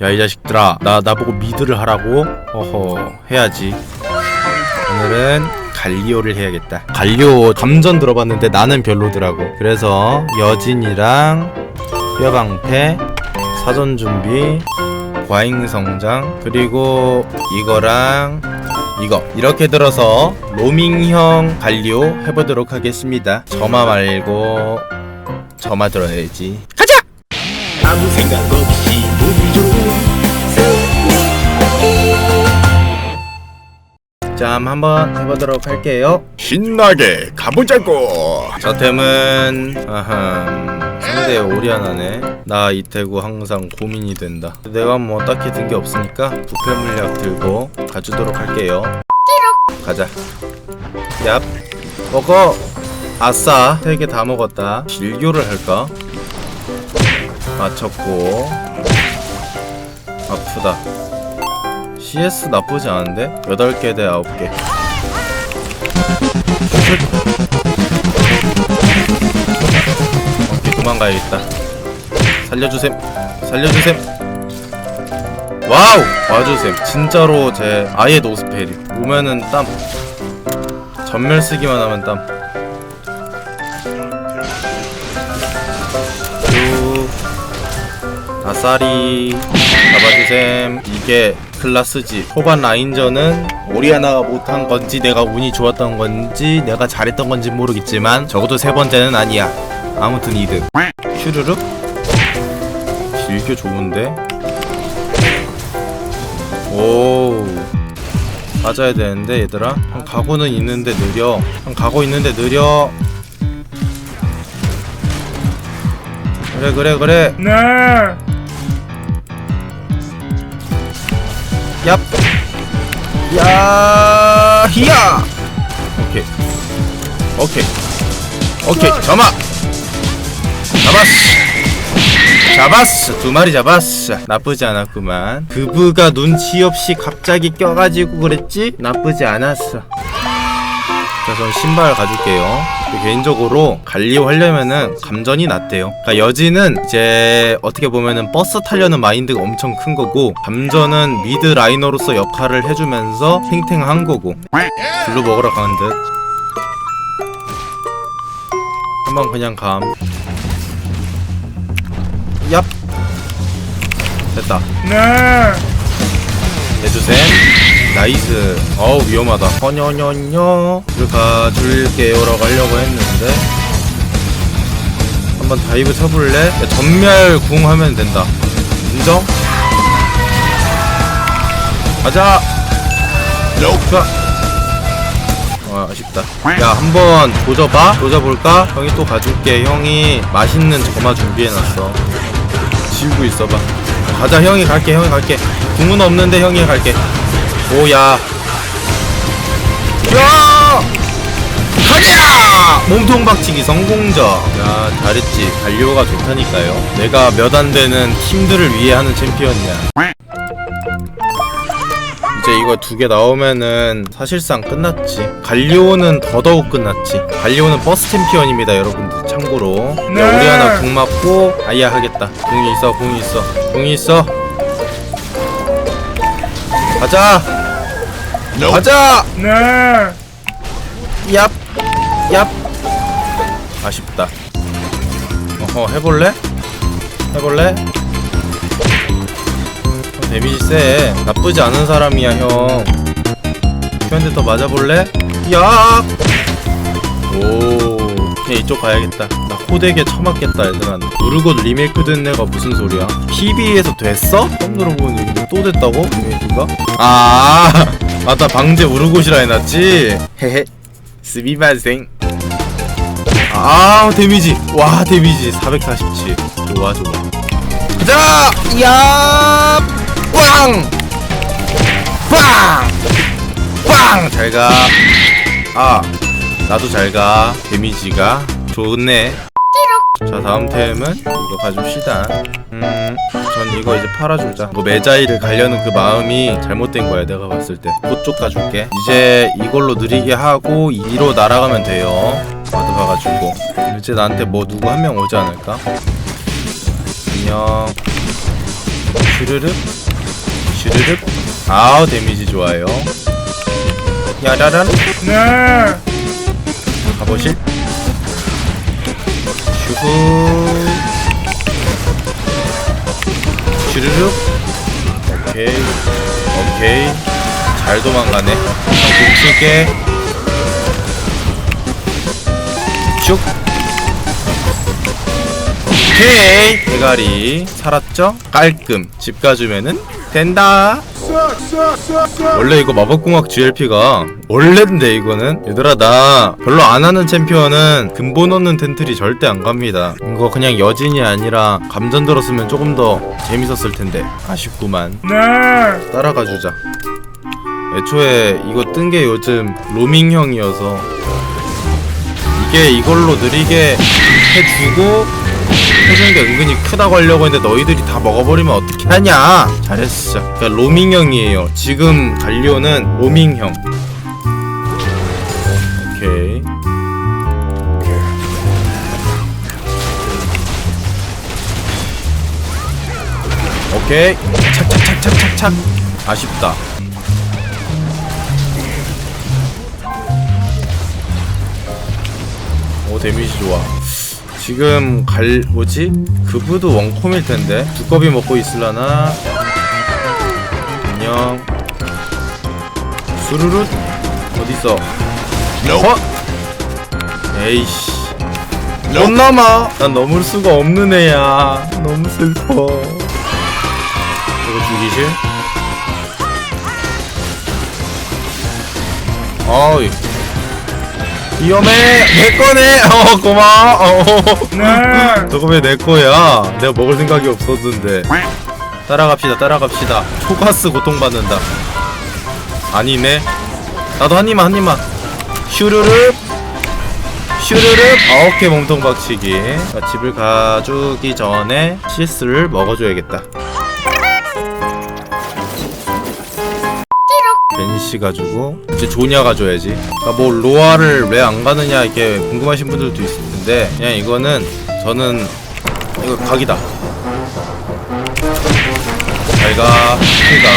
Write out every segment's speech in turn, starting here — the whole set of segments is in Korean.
야 이 자식들아 나 나보고 미드를 하라고? 어허 해야지. 오늘은 갈리오를 해야겠다. 갈리오 감전 들어봤는데 나는 별로더라고. 그래서 여진이랑 뼈방패 사전 준비 과잉 성장 그리고 이거랑 이거. 이렇게 들어서 로밍형 갈리오 해보도록 하겠습니다. 저마 말고 저마 들어야지. 아무 생각 없이 짬 한번 해보도록 할게요. 신나게 가보자고. 저 템은 아흠 상대 오리아나네. 나 이태구 항상 고민이 된다. 내가 뭐 딱히 든 게 없으니까 부패 물약 들고 가주도록 할게요. 가자. 얍. 먹어. 아싸. 세 개 다 먹었다. 질교를 할까 맞췄고. 아프다. CS 나쁘지 않은데? 8개 대 9개. 오케이. 도망가야겠다. 살려주셈. 살려주셈. 와우! 와주셈. 진짜로 제 아예 노스펠이 오면은 땀. 전멸 쓰기만 하면 땀 아싸리. 잡아주셈. 이게 클라스지. 초반 라인전은 오리아나가 못한 건지 내가 운이 좋았던 건지 내가 잘했던 건지 모르겠지만 적어도 세 번째는 아니야. 아무튼 이득. 슈르륵 길게 좋은데? 오 맞아야 되는데 얘들아? 형 가고는 있는데 느려. 형 가고 있는데 느려. 그래 그래 그래. 네 얍. 야, 히야. 오케이. 오케이. 오케이. 점아. 잡았어. 잡았어. 두 마리 잡았어. 나쁘지 않았구만. 그부가 눈치 없이 갑자기 껴가지고 그랬지? 나쁘지 않았어. 자, 전 신발 가줄게요. 개인적으로 갈리오 하려면은 감전이 낫대요. 그러니까 여지는 이제 어떻게 보면은 버스 타려는 마인드가 엄청 큰 거고, 감전은 미드 라이너로서 역할을 해주면서 탱탱한 거고, 블루 먹으러 가는 듯. 한번 그냥 감. 얍. 됐다. 네 해주셈 나이스. 어우 위험하다. 허녀녀녀. 를 가줄게요라고 하려고 했는데. 한번 다이브 쳐볼래? 야, 전멸 궁 하면 된다. 인정? 가자! 좋아 아 아쉽다. 야 한번 조져봐? 조져볼까? 형이 또 가줄게. 형이 맛있는 점화 준비해놨어. 지우고 있어봐. 가자 형이 갈게 형이 갈게. 궁은 없는데 형이 갈게 오야? 야! 가자! 몸통 박치기 성공적. 야 잘했지. 갈리오가 좋다니까요. 내가 몇 안 되는 팀들을 위해 하는 챔피언이야. 이제 이거 두 개 나오면은 사실상 끝났지. 갈리오는 더더욱 끝났지. 갈리오는 버스 챔피언입니다 여러분들 참고로. 네. 야, 우리 하나 궁 맞고 아야 하겠다. 궁이 있어 궁이 있어. 궁이 있어. 가자 가자 네 얍! 얍! 아쉽다. 어허, 해볼래? 해볼래? 형 데미지 세. 나쁘지 않은 사람이야, 형. 형한테 더 맞아볼래? 야! 오. 그냥 이쪽 가야겠다. 나 호되게 처맞겠다, 얘들한테. 누르고 리메이크 된 애가 무슨 소리야? PB에서 됐어? 처음 들어보는 얘기인데 또 됐다고? 리메이크가? 아! 맞다, 방제 우르고시라 해놨지? 헤헤. 스미마생. 아 데미지. 와 데미지. 447 좋아 좋아. 가자! 야 빵! 빵! 빵! 잘가. 아 나도 잘가. 데미지가 좋네. 자 다음 템은 이거 가줍시다. 음 전 이거 이제 팔아주자. 뭐 메자이를 가려는 그 마음이 잘못된 거야 내가 봤을 때. 그쪽 가줄게. 이제 이걸로 느리게 하고 2로 날아가면 돼요. 와드 봐가지고. 이제 나한테 뭐 누구 한 명 오지 않을까? 안녕. 슈르륵. 슈르륵. 아우 데미지 좋아요. 야라란. 네. 가보실? 슈후 슈르륵 오케이. 오케이. 잘 도망가네. 공칠게 슉 오케이. 대가리. 살았죠? 깔끔. 집 가주면은 된다 원래 이거 마법공학 GLP가 원래인데 이거는? 얘들아 나 별로 안 하는 챔피언은 근본 없는 텐트리 절대 안 갑니다. 이거 그냥 여진이 아니라 감전 들었으면 조금 더 재밌었을 텐데. 아쉽구만. 네. 따라가 주자. 애초에 이거 뜬 게 요즘 로밍형이어서 이게 이걸로 느리게 해주고 해주는 게 은근히 크다고 하려고 했는데 너희들이 다 먹어버리면 어떻게 하냐? 잘했어. 그러니까 로밍형이에요. 지금 갈리오는 로밍형. 오케이. 오케이. 착착착착착착. 아쉽다. 오 데미지 좋아 지금 갈 뭐지? 그브도 원콤일 텐데. 두꺼비 먹고 있을라나? 안녕. 수루룻? 어딨어? 어? 에이씨. 못 넘어. 난 넘을 수가 없는 애야. 너무 슬퍼. 이거 죽이실? 어이 위험해 내 거네. 어 고마워. 어. 네. 저거 왜내 거야. 내가 먹을 생각이 없었는데. 따라갑시다 따라갑시다. 초가스 고통받는다. 아니네. 나도 한 입만 한 입만. 슈르륵. 슈르륵. 아, 오케이 몸통 박치기. 자, 집을 가주기 전에 CS를 먹어줘야겠다 벤시 가지고 이제 조냐 가 줘야지. 그러니까 뭐 로아를 왜 안 가느냐 이렇게 궁금하신 분들도 있을 텐데 그냥 이거는 저는 이거 각이다. 잘가 잘가.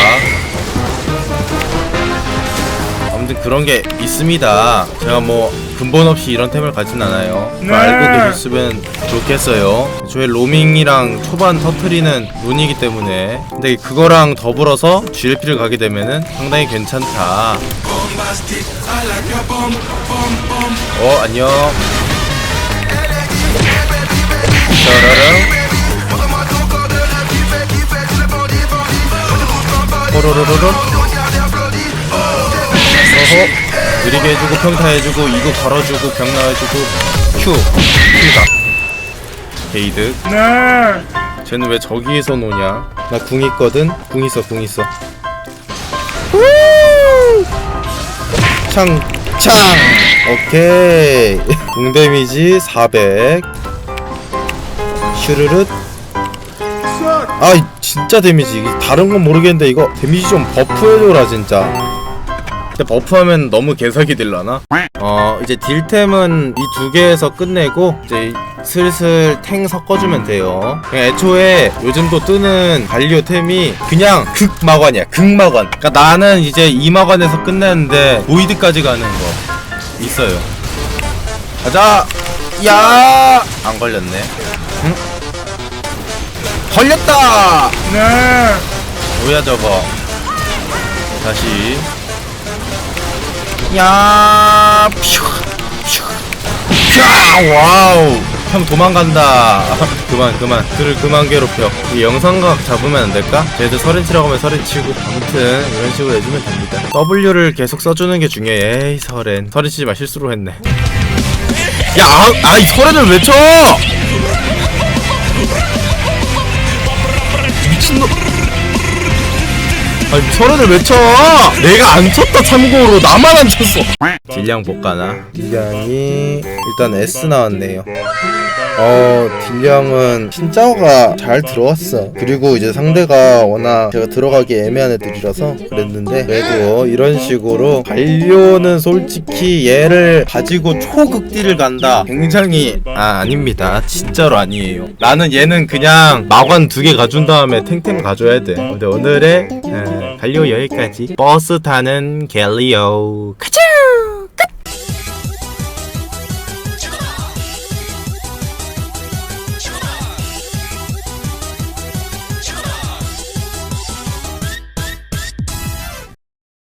아무튼 그런 게 있습니다. 제가 뭐 근본 없이 이런 템을 가진 않아요. 네. 알고 계셨으면 좋겠어요. 저의 로밍이랑 초반 터트리는 룬이기 때문에. 근데 그거랑 더불어서 GLP를 가게 되면은 상당히 괜찮다. 어 안녕. 짜라랑 호로로로로 어허 느리게 해주고 평타 해주고 이거 걸어주고 병 나와주고 큐 큐다 게이드 네. 쟤는 왜 저기에서 노냐? 나 궁 있거든? 궁 있어 궁 있어. 창창. 오케이. 궁 데미지 400 슈르륵. 아이 진짜 데미지. 다른 건 모르겠는데 이거 데미지 좀 버프해줘라 진짜 근데 버프하면 너무 개사기 딜라나? 어 이제 딜템은 이 두 개에서 끝내고 이제 슬슬 탱 섞어주면 돼요. 그냥 애초에 요즘 또 뜨는 갈리오 템이 그냥 극마관이야 극마관. 그러니까 나는 이제 이마관에서 끝내는데 보이드까지 가는 거 있어요. 가자! 야 안 걸렸네. 응? 걸렸다! 네. 뭐야 저거? 다시 야 퓨, 퓨, 퓨, 와우. 형 도망간다. 그만 그만. 그를 그만 괴롭혀. 이 영상각 잡으면 안 될까? 쟤들 서렌치라고 하면 서렌치고 아무튼 이런 식으로 해주면 됩니다. W를 계속 써주는 게 중요해. 에이 서렌 서렌치지 마. 실수로 했네. 야, 아, 아, 이 서렌을 왜 쳐? 미친놈. 아니 서른을 왜 쳐? 내가 안 쳤다 참고로 나만 안 쳤어. 딜량 볼까나? 딜량이 일단 S 나왔네요. 어 딜량은 신짜오가 잘 들어왔어 그리고 이제 상대가 워낙 제가 들어가기 애매한 애들이라서 그랬는데 그래도 이런 식으로 갈료는 솔직히 얘를 가지고 초극딜을 간다 굉장히 아 아닙니다 진짜로 아니에요 나는 얘는 그냥 마관 두 개 가준 다음에 탱탱 가줘야 돼 근데 오늘의 에, 갈료 여기까지. 버스 타는 갤리오. 가자